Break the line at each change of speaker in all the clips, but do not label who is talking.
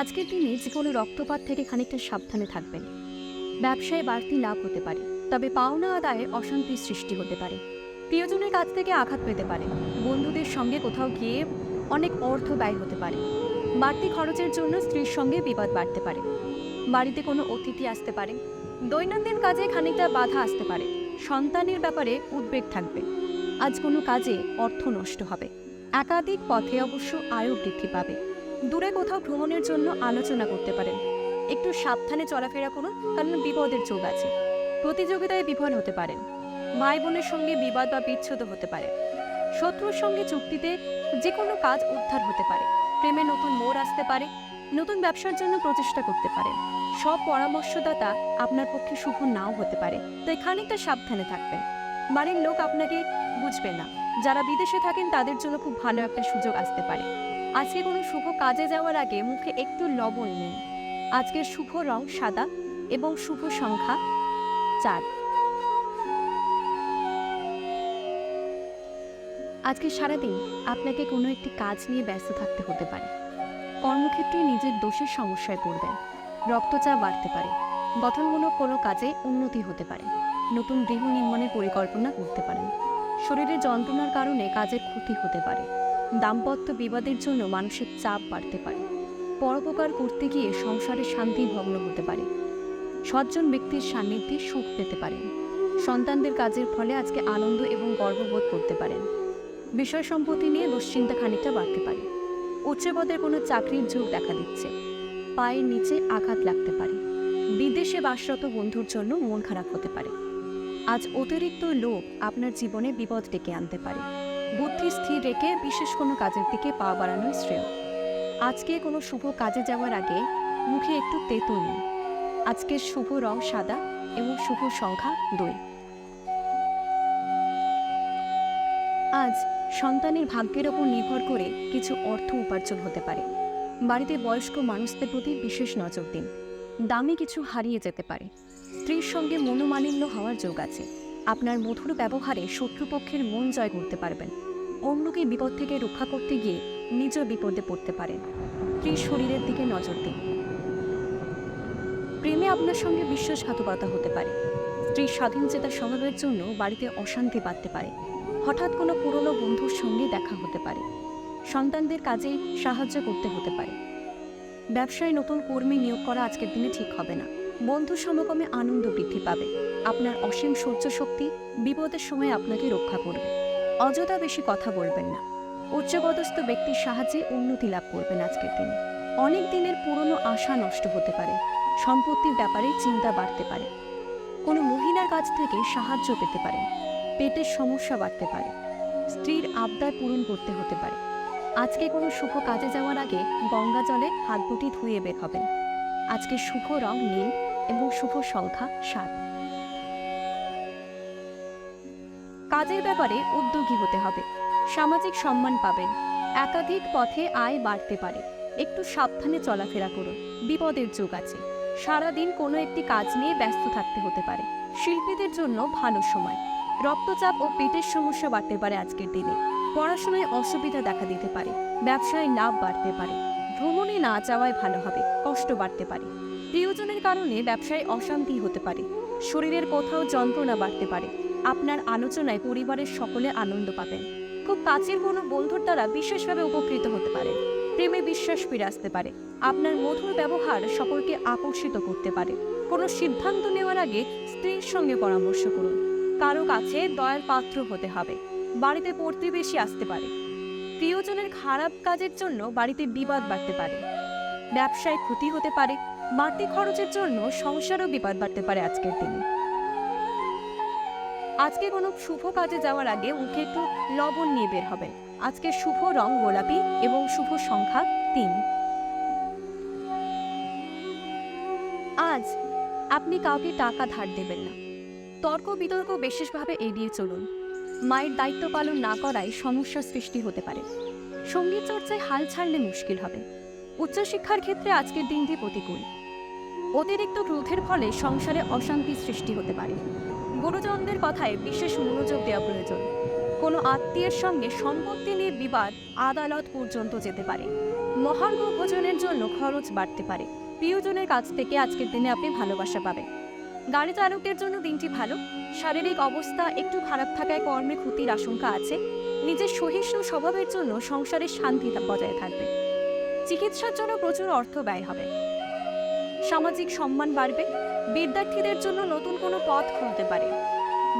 আজকের দিনে যে কোনো রক্তপাত থেকে খানিকটা সাবধানে থাকবেন। ব্যবসায় বাড়তি লাভ হতে পারে, তবে পাওনা আদায়ে অশান্তির সৃষ্টি হতে পারে। প্রিয়জনের কাছ থেকে আঘাত পেতে পারে, বন্ধুদের সঙ্গে কোথাও গিয়ে অনেক অর্থ ব্যয় হতে পারে। বাড়তি খরচের জন্য স্ত্রীর সঙ্গে বিবাদ বাড়তে পারে। বাড়িতে কোনো অতিথি আসতে পারে, দৈনন্দিন কাজে খানিকটা বাধা আসতে পারে, সন্তানের ব্যাপারে উদ্বেগ থাকবে। আজ কোনো কাজে অর্থ নষ্ট হবে, একাধিক পথে অবশ্য আয়ও বৃদ্ধি পাবে। দূরে কোথাও ভ্রমণের জন্য আলোচনা করতে পারেন। একটু সাবধানে চলাফেরা করুন, কারণ বিপদের যোগ আছে। প্রতিযোগিতায় বিফল হতে পারেন। ভাই বোনের সঙ্গে বিবাদ বা বিচ্ছেদ হতে পারে। শত্রুর সঙ্গে চুক্তিতে যে কোনো কাজ উদ্ধার হতে পারে। প্রেমে নতুন মোড় আসতে পারে, নতুন ব্যবসার জন্য প্রচেষ্টা করতে পারেন সব পরামর্শদাতা আপনার পক্ষে শুভ নাও হতে পারে। তাই খানিকটা সাবধানে থাকবেন। বাড়ির লোক আপনাকে বুঝবে না। যারা বিদেশে থাকেন তাদের জন্য খুব ভালো একটা সুযোগ আসতে পারে। আজকে কোনো শুভ কাজে যাওয়ার আগে মুখে একটু লবণ নিন। আজকের শুভ রং সাদা এবং শুভ সংখ্যা চার। আজকে সারাদিন আপনাকে কোনো একটি কাজ নিয়ে ব্যস্ত থাকতে হতে পারে। কর্মক্ষেত্রে নিজের দোষের সমস্যায় পড়বেন। রক্তচাপ বাড়তে পারে। গঠনমূলক কোনো কাজে উন্নতি হতে পারে। নতুন গৃহ নির্মাণের পরিকল্পনা করতে পারেন। শরীরে যন্ত্রণার কারণে কাজের ক্ষতি হতে পারে। দাম্পত্য বিবাদের জন্য মানসিক চাপ বাড়তে পারে। পরোপকার করতে গিয়ে সংসারে শান্তি ভগ্ন হতে পারে। সজ্জন ব্যক্তির সান্নিধ্যে সুখ পেতে পারেন সন্তানদের কাজের ফলে আজকে আনন্দ এবং গর্ববোধ করতে পারেন। বিষয় সম্পত্তি নিয়ে দুশ্চিন্তা খানিকটা বাড়তে পারে। উচ্চপদের কোনো চাকরির ঝোঁক দেখা দিচ্ছে। পায়ের নিচে আঘাত লাগতে পারে। বিদেশে বাসরত বন্ধুর জন্য মন খারাপ হতে পারে। আজ অতিরিক্ত লোভ আপনার জীবনে বিপদ ডেকে আনতে পারে। বুদ্ধি স্থির রেখে বিশেষ কোনো কাজের দিকে পা বাড়ানোই শ্রেয়। আজকে কোনো শুভ কাজে যাওয়ার আগে মুখে একটু তেঁতো নিন। আজকের শুভ রং সাদা এবং শুভ সংখ্যা দুই। আজ সন্তানের ভাগ্যের ওপর নির্ভর করে কিছু অর্থ উপার্জন হতে পারে। বাড়িতে বয়স্ক মানুষদের প্রতি বিশেষ নজর দিন। দামি কিছু হারিয়ে যেতে পারে। স্ত্রীর সঙ্গে মনোমালিন্য হওয়ার যোগ আছে। আপনার মধুর ব্যবহারে শত্রুপক্ষের মন জয় করতে পারবেন। অন্যকে বিপদ থেকে রক্ষা করতে গিয়ে নিজ বিপদে পড়তে পারেন। স্ত্রীর শরীরের দিকে নজর দিন। প্রেমে আপনার সঙ্গে বিশ্বাসঘাতকতা হতে পারে। স্ত্রীর স্বাধীনচেতা স্বভাবের জন্য বাড়িতে অশান্তি বাড়তে পারে। হঠাৎ কোনো পুরনো বন্ধুর সঙ্গে দেখা হতে পারে। সন্তানদের কাজে সাহায্য করতে হতে পারে। ব্যবসায় নতুন কর্মী নিয়োগ করা আজকের দিনে ঠিক হবে না। বন্ধু সমকমে আনন্দ বৃদ্ধি পাবে। আপনার অসীম সহ্য শক্তি বিপদের সময় আপনাকে রক্ষা করবে। অযথা বেশি কথা বলবেন না। উচ্চপদস্থ ব্যক্তির সাহায্যে উন্নতি লাভ করবেন আজকের দিনে। অনেক দিনের পুরনো আশা নষ্ট হতে পারে। সম্পত্তির ব্যাপারে চিন্তা বাড়তে পারে। কোনো মহিলার কাছ থেকে সাহায্য পেতে পারেন পেটের সমস্যা বাড়তে পারে। স্ত্রীর আবদার পূরণ করতে হতে পারে। আজকে কোনো শুভ কাজে যাওয়ার আগে গঙ্গা জলে হাত দুটি ধুয়ে বের হবেন। আজকে শুভ রং নীল এবং শুভ সংখ্যা সাত। কাজের ব্যাপারে উদ্যোগী হতে হবে। সামাজিক সম্মান পাবেন। একাধিক পথে আয় বাড়তে পারে। একটু সাবধানে চলাফেরা করুন। বিপদের যোগ আছে। সারাদিন কোনো একটি কাজ নিয়ে ব্যস্ত থাকতে হতে পারে। শিল্পীদের জন্য ভালো সময়। রক্তচাপ ও পেটের সমস্যা বাড়তে পারে আজকের দিনে। পড়াশোনায় অসুবিধা দেখা দিতে পারে। ব্যবসায় লাভ বাড়তে পারে। ভ্রমণে না যাওয়ায় ভালো হবে, কষ্ট বাড়তে পারে। প্রিয়জনের কারণে ব্যবসায় অশান্তি হতে পারে, শরীরের কোথাও যন্ত্রণা বাড়তে পারে। আপনার আলোচনায় পরিবারের সকলে আনন্দ পাবেন। খুব কাছের কোনো বন্ধুর দ্বারা বিশেষভাবে উপকৃত হতে পারে। প্রেমে বিশ্বাস ফিরে আসতে পারে। আপনার মধুর ব্যবহার সকলকে আকর্ষিত করতে পারে। কোনো সিদ্ধান্ত নেওয়ার আগে স্ত্রীর সঙ্গে পরামর্শ করুন। কারও কাছে দয়ার পাত্র হতে হবে। বাড়িতে প্রতিবেশী আসতে পারে। প্রিয়জনের খারাপ কাজের জন্য বাড়িতে বিবাদ বাড়তে পারে। ব্যবসায় ক্ষতি হতে পারে, বাড়তি খরচের জন্য সংসারও বিবাদ বাড়তে পারে আজকের দিনে। আজকে কোনো শুভ কাজে যাওয়ার আগে মুখে একটু লবণ নিয়ে বের হবেন। আজকে শুভ রং গোলাপি এবং শুভ সংখ্যা তিন। আজ আপনি কাউকে টাকা ধার দেবেন না। তর্ক বিতর্ক বিশেষভাবে এড়িয়ে চলুন। মায়ের দায়িত্ব পালন না করায় সমস্যার সৃষ্টি হতে পারে। সংগীত চর্চায় হাল ছাড়লে মুশকিল হবে। উচ্চশিক্ষার ক্ষেত্রে আজকের দিনটি প্রতিকূল। অতিরিক্ত ক্রোধের ফলে সংসারে অশান্তি সৃষ্টি হতে পারে। গুরুজনদের কথায় বিশেষ মনোযোগ দেওয়া প্রয়োজন। কোনো আত্মীয়ের সঙ্গে সম্পত্তি নিয়ে বিবাদ আদালত পর্যন্ত যেতে পারে। মহার্ঘ ভোজনের জন্য খরচ বাড়তে পারে। প্রিয়জনের কাছ থেকে আজকের দিনে আপনি ভালোবাসা পাবেন। গাড়ি চালকদের জন্য দিনটি ভালো। শারীরিক অবস্থা একটু খারাপ থাকায় কর্মে ক্ষতির আশঙ্কা আছে। নিজের সহিষ্ণু স্বভাবের জন্য সংসারের শান্তি বজায় থাকবে। চিকিৎসার জন্য প্রচুর অর্থ ব্যয় হবে। সামাজিক সম্মান বাড়বে। বিদ্যার্থীদের জন্য নতুন কোনো পথ খুলতে পারে।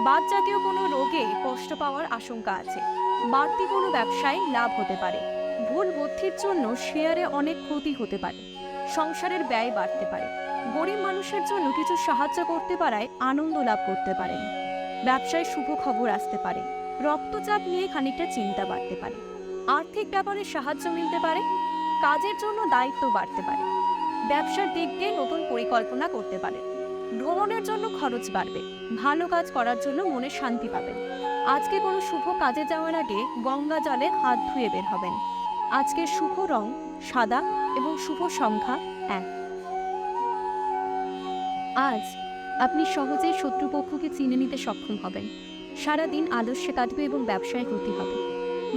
বাদ জাতীয় কোনো রোগে কষ্ট পাওয়ার আশঙ্কা আছে। বাড়তি কোনো ব্যবসায় লাভ হতে পারে। ভুল বুদ্ধির জন্য শেয়ারে অনেক ক্ষতি হতে পারে। সংসারের ব্যয় বাড়তে পারে। গরিব মানুষের জন্য কিছু সাহায্য করতে পারায় আনন্দ লাভ করতে পারেন। ব্যবসায় শুভ খবর আসতে পারে। রক্তচাপ নিয়ে খানিকটা চিন্তা বাড়তে পারে। আর্থিক ব্যাপারে সাহায্য মিলতে পারে। কাজের জন্য দায়িত্ব বাড়তে পারে। ব্যবসার দিক দিয়ে নতুন পরিকল্পনা করতে পারে। ভ্রমণের জন্য খরচ বাড়বে। ভালো কাজ করার জন্য মনে শান্তি পাবেন। আজকে কোনো শুভ কাজে যাওয়ার আগে গঙ্গা জলে হাত ধুয়ে বের হবেন। আজকের শুভ রং সাদা এবং শুভ সংখ্যা এক। আজ আপনি সহজেই শত্রুপক্ষকে চিনে নিতে সক্ষম হবেন। সারাদিন আলস্যে কাটবে এবং ব্যবসায় ক্ষতি হবে।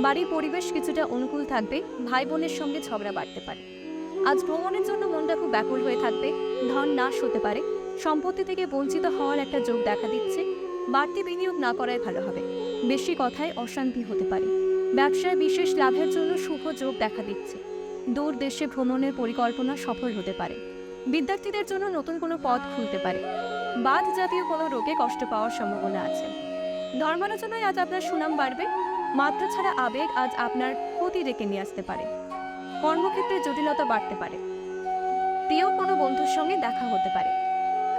বাড়ির পরিবেশ কিছুটা অনুকূল থাকবে ভাই বোনের সঙ্গে ঝগড়া বাড়তে পারে। আজ ভ্রমণের জন্য মনটা খুব ব্যাকুল হয়ে থাকবে, ধন নাশ হতে পারে। সম্পত্তি থেকে বঞ্চিত হওয়ার একটা যোগ দেখা দিচ্ছে। বাড়তি বিনিয়োগ না করাই ভালো হবে। বেশি কথায় অশান্তি হতে পারে। ব্যবসায় বিশেষ লাভের জন্য শুভ যোগ দেখা দিচ্ছে। দূর দেশে ভ্রমণের পরিকল্পনা সফল হতে পারে। বিদ্যার্থীদের জন্য নতুন কোনো পথ খুলতে পারে। বাদ জাতীয় কোনো রোগে কষ্ট পাওয়ার সম্ভাবনা আছে। ধর্মালোচনায় আজ আপনার সুনাম বাড়বে। মাত্রা ছাড়া আবেগ আজ আপনার ক্ষতি ডেকে নিয়ে আসতে পারে। কর্মক্ষেত্রে জটিলতা বাড়তে পারে। প্রিয় কোনো বন্ধুর সঙ্গে দেখা হতে পারে।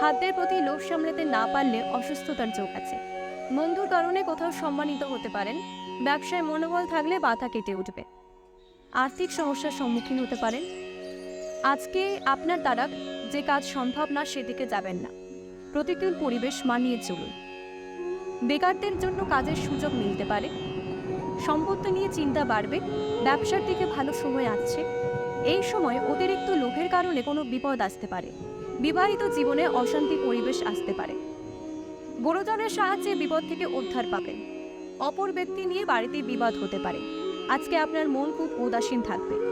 খাদ্যের প্রতি লোভ সামলাতে না পারলে অসুস্থতার যোগ আছে। বন্ধুর কারণে কোথাও সম্মানিত হতে পারেন। ব্যবসায় মনোবল থাকলে বাধা কেটে উঠবে। আর্থিক সমস্যার সম্মুখীন হতে পারেন। আজকে আপনার দ্বারা যে কাজ সম্ভব না, সেদিকে যাবেন না। প্রতিকূল পরিবেশ মানিয়ে চলুন। বেকারদের জন্য কাজের সুযোগ মিলতে পারে। সম্পত্তি নিয়ে চিন্তা বাড়বে। ব্যবসার দিকে ভালো সময় আসছে। এই সময় অতিরিক্ত লোভের কারণে কোনো বিপদ আসতে পারে। বিবাহিত জীবনে অশান্তি পরিবেশ আসতে পারে। বড়জনের সাহায্যে বিপদ থেকে উদ্ধার পাবেন। অপর ব্যক্তি নিয়ে বাড়িতে বিবাদ হতে পারে। আজকে আপনার মন খুব উদাসীন থাকবে।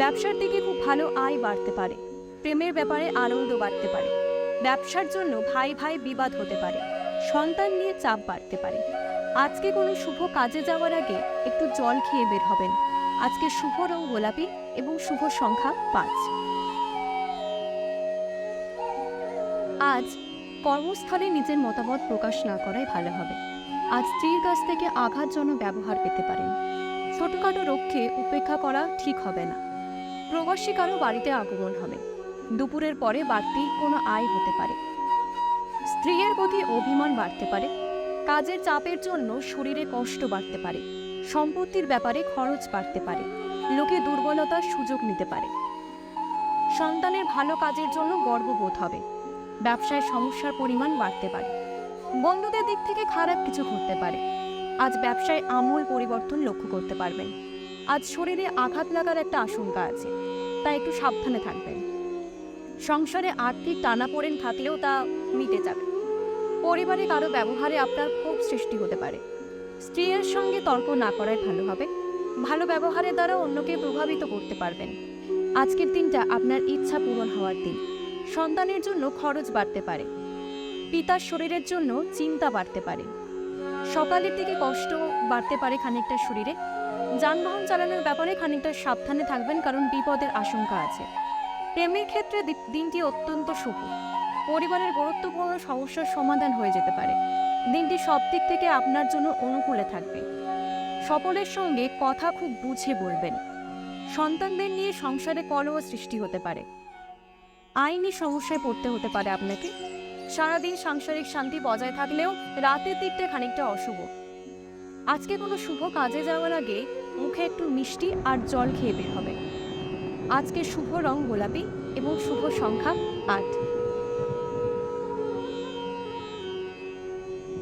ব্যবসার দিকে খুব ভালো আয় বাড়তে পারে, প্রেমের ব্যাপারে আনন্দ বাড়তে পারে, ব্যবসার জন্য ভাই ভাই বিবাদ হতে পারে, সন্তান নিয়ে চাপ বাড়তে পারে। আজকে কোনো শুভ কাজে যাওয়ার আগে একটু জল খেয়ে বের হবেন। আজকে শুভ রং গোলাপি এবং শুভ সংখ্যা পাঁচ। আজ কর্মস্থলে নিজের মতামত প্রকাশ না করাই ভালো হবে। আজ স্ত্রীর কাছ থেকে আঘাতজনক ব্যবহার পেতে পারেন। ছোটখাটো রক্ষে উপেক্ষা করা ঠিক হবে না। প্রবাসী কারও বাড়িতে আগমন হবে। দুপুরের পরে বাড়তি কোনো আয় হতে পারে। স্ত্রীর প্রতি অভিমান বাড়তে পারে। কাজের চাপের জন্য শরীরে কষ্ট বাড়তে পারে। সম্পত্তির ব্যাপারে খরচ বাড়তে পারে। লোকে দুর্বলতার সুযোগ নিতে পারে। সন্তানের ভালো কাজের জন্য গর্ববোধ হবে। ব্যবসায় সমস্যার পরিমাণ বাড়তে পারে। বন্ধুদের দিক থেকে খারাপ কিছু ঘটতে পারে। আজ ব্যবসায় আমূল পরিবর্তন লক্ষ্য করতে পারবেন। আজ শরীরে আঘাত লাগার একটা আশঙ্কা আছে, তাই একটু সাবধানে থাকবেন। সংসারে আর্থিক টানাপোড়েন থাকলেও তা মিটে যাবে। পরিবারে কারও ব্যবহারে আপনার ক্ষোভ সৃষ্টি হতে পারে। স্ত্রীর সঙ্গে তর্ক না করাই ভালো হবে। ভালো ব্যবহারের দ্বারা অন্যকে প্রভাবিত করতে পারবেন। আজকের দিনটা আপনার ইচ্ছা পূরণ হওয়ার দিন। সন্তানের জন্য খরচ বাড়তে পারে। পিতার শরীরের জন্য চিন্তা বাড়তে পারে। সকালের দিকে কষ্ট বাড়তে পারে খানিকটা শরীরে। যানবাহন চালানোর ব্যাপারে খানিকটা সাবধানে থাকবেন, কারণ বিপদের আশঙ্কা আছে। প্রেমের ক্ষেত্রে দিনটি অত্যন্ত শুভ। পরিবারের গুরুত্বপূর্ণ সমস্যার সমাধান হয়ে যেতে পারে। দিনটি সব দিক থেকে আপনার জন্য অনুকূলে থাকবে। সকলের সঙ্গে কথা খুব বুঝে বলবেন। সন্তানদের নিয়ে সংসারে কলহ সৃষ্টি হতে পারে। আইনি সমস্যায় পড়তে হতে পারে আপনাকে। সারাদিন সাংসারিক শান্তি বজায় থাকলেও রাতের দিকটা খানিকটা অশুভ। আজকে কোনো শুভ কাজে যাওয়ার আগে মুখে একটু মিষ্টি আর জল খেয়ে বের হবে। আজকে শুভ রং গোলাপি এবং শুভ সংখ্যা আট।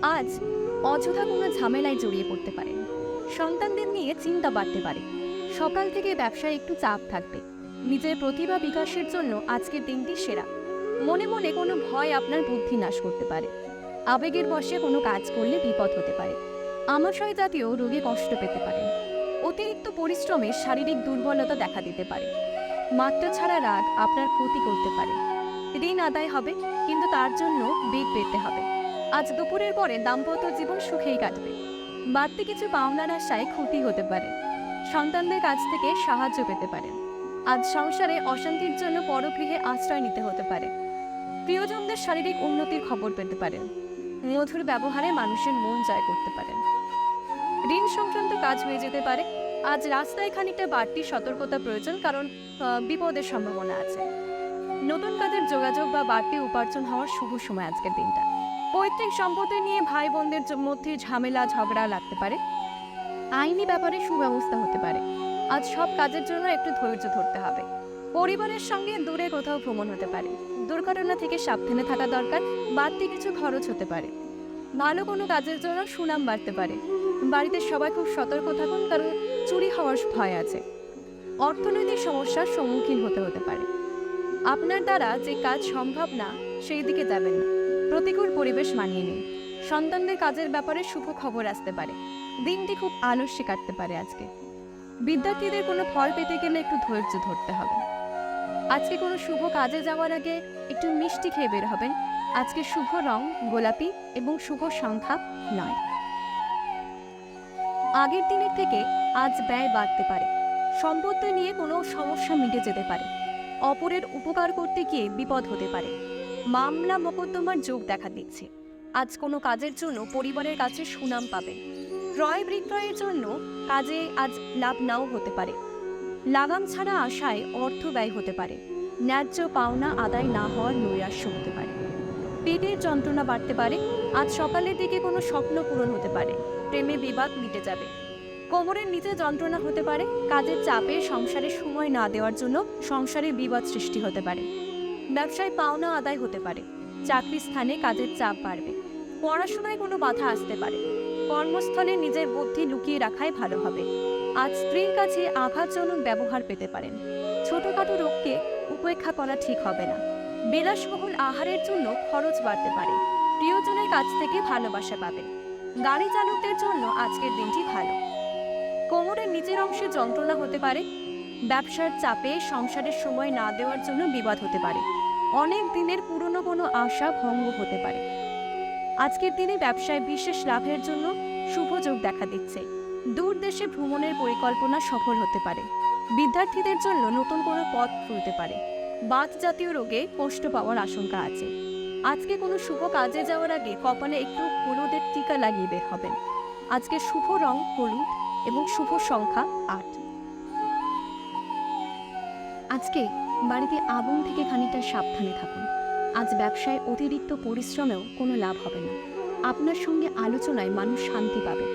আজ অযথা কোনো ঝামেলায় জড়িয়ে পড়তে পারেন সন্তানদের নিয়ে চিন্তা বাড়তে পারে। সকাল থেকে ব্যবসায় একটু চাপ থাকবে। নিজের প্রতিভা বিকাশের জন্য আজকের দিনটি সেরা। মনে মনে কোনো ভয় আপনার বুদ্ধি নাশ করতে পারে। আবেগের বশে কোনো কাজ করলে বিপদ হতে পারে। আমাশয় জাতীয় রোগে কষ্ট পেতে পারেন অতিরিক্ত পরিশ্রমে শারীরিক দুর্বলতা দেখা দিতে পারে। মাত্রা ছাড়া রাগ আপনার ক্ষতি করতে পারে। ঋণ আদায় হবে, কিন্তু তার জন্য বেগ পেতে হবে। আজ দুপুরের পরে দাম্পত্য জীবন সুখেই কাটবে। বাড়তি কিছু পাওনার আশায় ক্ষতি হতে পারে। সন্তানদের কাছ থেকে সাহায্য পেতে পারেন আজ সংসারে অশান্তির জন্য পরগৃহে আশ্রয় নিতে হতে পারে। প্রিয়জনদের শারীরিক উন্নতির খবর পেতে পারেন মধুর ব্যবহারে মানুষের মন জয় করতে পারেন ঋণ সংক্রান্ত কাজ হয়ে যেতে পারে। আজ রাস্তায় খানিকটা বাড়তি সতর্কতা প্রয়োজন, কারণ বিপদের সম্ভাবনা আছে। নতুন কাজের যোগাযোগ বা বাড়তি উপার্জন হওয়ার শুভ সময় আজকের দিনটা। পৈতৃক সম্পত্তি নিয়ে ভাই বোনদের মধ্যে ঝামেলা, ঝগড়া লাগতে পারে। আইনি ব্যাপারে সুব্যবস্থা হতে পারে। আজ সব কাজের জন্য একটু ধৈর্য ধরতে হবে। পরিবারের সঙ্গে দূরে কোথাও ভ্রমণ হতে পারে। দুর্ঘটনা থেকে সাবধানে থাকা দরকার, বাড়তি কিছু খরচ হতে পারে। ভালো কোনো কাজের জন্য সুনাম বাড়তে পারে। বাড়িতে সবাই খুব সতর্ক থাকুন, কারণ চুরি হওয়ার ভয় আছে। অর্থনৈতিক সমস্যার সম্মুখীন হতে হতে পারে। আপনার দ্বারা যে কাজ সম্ভব না, সেই দিকে যাবেন না। প্রতিকূল পরিবেশ মানিয়ে নিন। সন্তানদের কাজের ব্যাপারে শুভ খবর আসতে পারে। দিনটি খুব আলস্যে কাটতে পারে আজকে। বিদ্যার্থীদের কোনো ফল পেতে গেলে একটু ধৈর্য ধরতে হবে। আজকে কোনো শুভ কাজে যাওয়ার আগে একটু মিষ্টি খেয়ে বের হবেন। আজকে শুভ রং, গোলাপি এবং শুভ সংখ্যা নয়। আগের দিনের থেকে আজ ব্যয় বাড়তে পারে। সম্পত্তি নিয়ে কোনো সমস্যা মিটে যেতে পারে। অপরের উপকার করতে গিয়ে বিপদ হতে পারে। মামলা মোকদ্দমার যোগ দেখা দিচ্ছে। আজ কোনো কাজের জন্য পরিবারের কাছে সুনাম পাবেন ক্রয় বিক্রয়ের জন্য কাজে আজ লাভ নাও হতে পারে। লাগাম ছাড়া আশায় অর্থ ব্যয় হতে পারে। ন্যায্য পাওনা আদায় না হওয়ার নৈরাশ্য হতে পারে। পেটের যন্ত্রণা বাড়তে পারে। আজ সকালের দিকে কোনো স্বপ্ন পূরণ হতে পারে। প্রেমে বিবাদ মিটে যাবে। কোমরের নিচে যন্ত্রণা হতে পারে। কাজের চাপে সংসারে সময় না দেওয়ার জন্য সংসারে বিবাদ সৃষ্টি হতে পারে। ব্যবসায় পাওনা আদায় হতে পারে। চাকরি স্থানে কাজের চাপ বাড়বে। পড়াশোনায় কোনো বাধা আসতে পারে। কর্মস্থলে নিজের বুদ্ধি লুকিয়ে রাখাই ভালো হবে। আজ স্ত্রীর কাছে আঘাতজনক ব্যবহার পেতে পারেন। ছোটখাটো রোগকে উপেক্ষা করা ঠিক হবে না। বিলাসবহুল আহারের জন্য খরচ বাড়তে পারে। প্রিয়জনের কাছ থেকে ভালোবাসা পাবেন। গাড়ি চালকদের জন্য আজকের দিনটি ভালো। কোমরের নিচের অংশে যন্ত্রণা হতে পারে। ব্যবসার চাপে সংসারের সময় না দেওয়ার জন্য বিবাদ হতে পারে। অনেক দিনের পুরনো কোনো আশা ভঙ্গ হতে পারে। আজকের দিনে ব্যবসায় বিশেষ লাভের জন্য শুভ যোগ দেখা দিচ্ছে। দূর দেশে ভ্রমণের পরিকল্পনা সফল হতে পারে। বিদ্যার্থীদের জন্য নতুন কোনো পথ খুলতে পারে। বাত জাতীয় রোগে কষ্ট পাওয়ার আশঙ্কা আছে। আজকে কোনো শুভ কাজে যাওয়ার আগে কপালে একটু হলুদের টিকা লাগিয়ে বের হবেন। আজকে শুভ রং হলুদ এবং শুভ সংখ্যা আট। আজকে বাড়িতে আগুন থেকে খানিকটা সাবধানে থাকুন। আজ ব্যবসায় অতিরিক্ত পরিশ্রমেও কোনো লাভ হবে না। আপনার সঙ্গে আলোচনায় মানুষ শান্তি পাবে।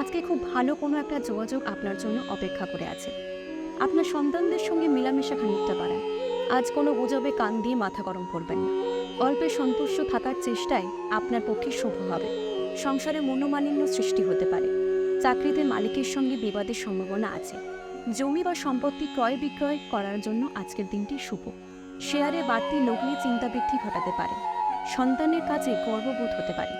আজকে খুব ভালো কোনো একটা যোগাযোগ আপনার জন্য অপেক্ষা করে আছে। আপনার সন্তানদের সঙ্গে মেলামেশা খানিকটা বাড়ান। আজ কোনো গুজবে কান দিয়ে মাথা গরম করবেন না। অল্পে সন্তুষ্ট থাকার চেষ্টায় আপনার পক্ষে শুভ হবে। সংসারে মনোমালিন্য সৃষ্টি হতে পারে। চাকরিতে মালিকের সঙ্গে বিবাদের সম্ভাবনা আছে। জমি বা সম্পত্তি ক্রয় বিক্রয় করার জন্য আজকের দিনটি শুভ। শেয়ারে বাড়তি লগ্নি চিন্তা বৃদ্ধি ঘটাতে পারে। সন্তানের কাজে গর্ববোধ হতে পারে।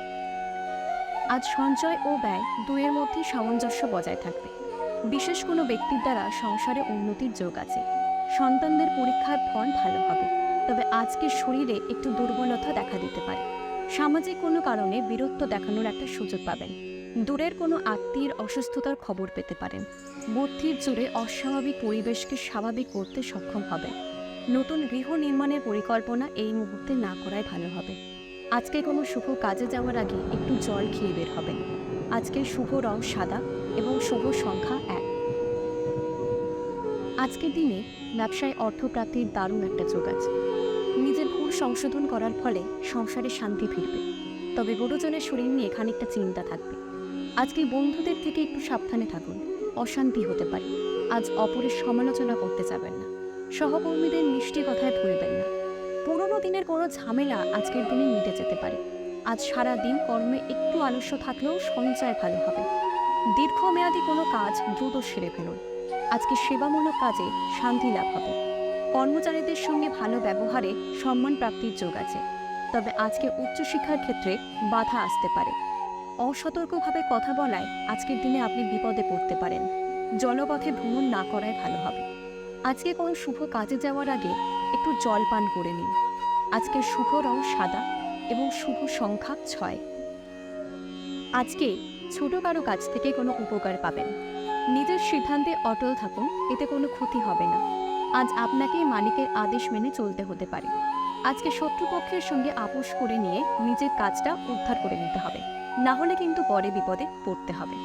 আজ সঞ্চয় ও ব্যয় দুয়ের মধ্যে সামঞ্জস্য বজায় থাকবে। বিশেষ কোনো ব্যক্তির দ্বারা সংসারে উন্নতির যোগ আছে। সন্তানদের পরীক্ষার ফল ভালো হবে। তবে আজকে শরীরে একটু দুর্বলতা দেখা দিতে পারে। সামাজিক কোনো কারণে বীরত্ব দেখানোর একটা সুযোগ পাবেন। দূরের কোনো আত্মীয়ের অসুস্থতার খবর পেতে পারেন। বুদ্ধির জোরে অস্বাভাবিক পরিবেশকে স্বাভাবিক করতে সক্ষম হবেন। নতুন গৃহ নির্মাণের পরিকল্পনা এই মুহূর্তে না করাই ভালো হবে। আজকে কোনো শুভ কাজে যাওয়ার আগে একটু জল খেয়ে বের হবেন। আজকের শুভ রং সাদা এবং শুভ সংখ্যা এক। আজকের দিনে ব্যবসায় অর্থপ্রাপ্তির দারুণ একটা যোগ আছে। সংশোধন করার ফলে সংসারে শান্তি ফিরবে। তবে গুরুজনের শরীর নিয়ে খানিকটা চিন্তা থাকবে। আজকে বন্ধুদের থেকে একটু সাবধানে থাকুন, অশান্তি হতে পারে। আজ অপরের সমালোচনা করতে যাবেন না। সহকর্মীদের মিষ্টি কথায় ভুলবেন না। পুরনো দিনের কোনো ঝামেলা আজকের দিনে মিটে যেতে পারে। আজ সারা দিন কর্মে একটু আলস্য থাকলেও সঞ্চয় ভালো হবে। দীর্ঘমেয়াদী কোনো কাজ দ্রুত সেরে ফেলুন। আজকে সেবামূলক কাজে শান্তি লাভ হবে। কর্মচারীদের সঙ্গে ভালো ব্যবহারে সম্মান প্রাপ্তির যোগ আছে। তবে আজকে উচ্চশিক্ষার ক্ষেত্রে বাধা আসতে পারে। অসতর্কভাবে কথা বলায় আজকের দিনে আপনি বিপদে পড়তে পারেন। জলপথে ভ্রমণ না করাই ভালো হবে। আজকে কোনো শুভ কাজে যাওয়ার আগে একটু জল পান করে নিন। আজকের শুভ রং সাদা এবং শুভ সংখ্যা ছয়। আজকে ছোট কারও কাছ থেকে কোনো উপকার পাবেন। নিজের সিদ্ধান্তে অটল থাকুন, এতে কোনো ক্ষতি হবে না। আজ আপনাকে মালিকের আদেশ মেনে চলতে হতে পারে। আজকে শত্রুপক্ষের সঙ্গে আপোষ করে নিয়ে নিজের কাজটা উদ্ধার করে নিতে হবে। না হলে কিন্তু পরে বিপদে পড়তে হবে।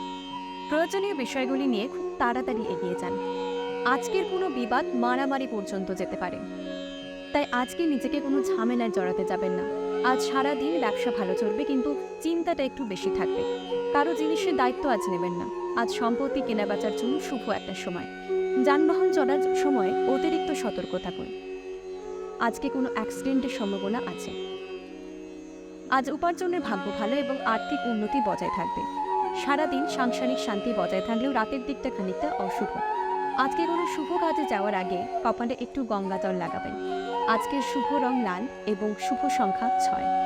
প্রয়োজনীয় বিষয়গুলি নিয়ে খুব তাড়াতাড়ি এগিয়ে যান। আজকের কোনো বিবাদ মারামারি পর্যন্ত যেতে পারে। তাই আজকে নিজেকে কোনো ঝামেলায় জড়াতে যাবেন না। আজ সারা দিন ব্যবসা ভালো চলবে কিন্তু চিন্তাটা একটু বেশি থাকবে। কারও জিনিসের দায়িত্ব আজ নেবেন না। আজ সম্পত্তি কেনাবেচার জন্য শুভ একটা সময়। যানবাহন চলার সময় অতিরিক্ত সতর্ক থাকুন। আজকে কোনো অ্যাক্সিডেন্টের সম্ভাবনা আছে। আজ উপার্জনের ভাগ্য ভালো এবং আর্থিক উন্নতি বজায় থাকবে। সারাদিন সাংসারিক শান্তি বজায় থাকলেও রাতের দিকটা খানিকটা অশুভ। আজকে কোনো শুভ কাজে যাওয়ার আগে কপালে একটু গঙ্গা জল লাগাবেন। আজকের শুভ রং লাল এবং শুভ সংখ্যা ছয়।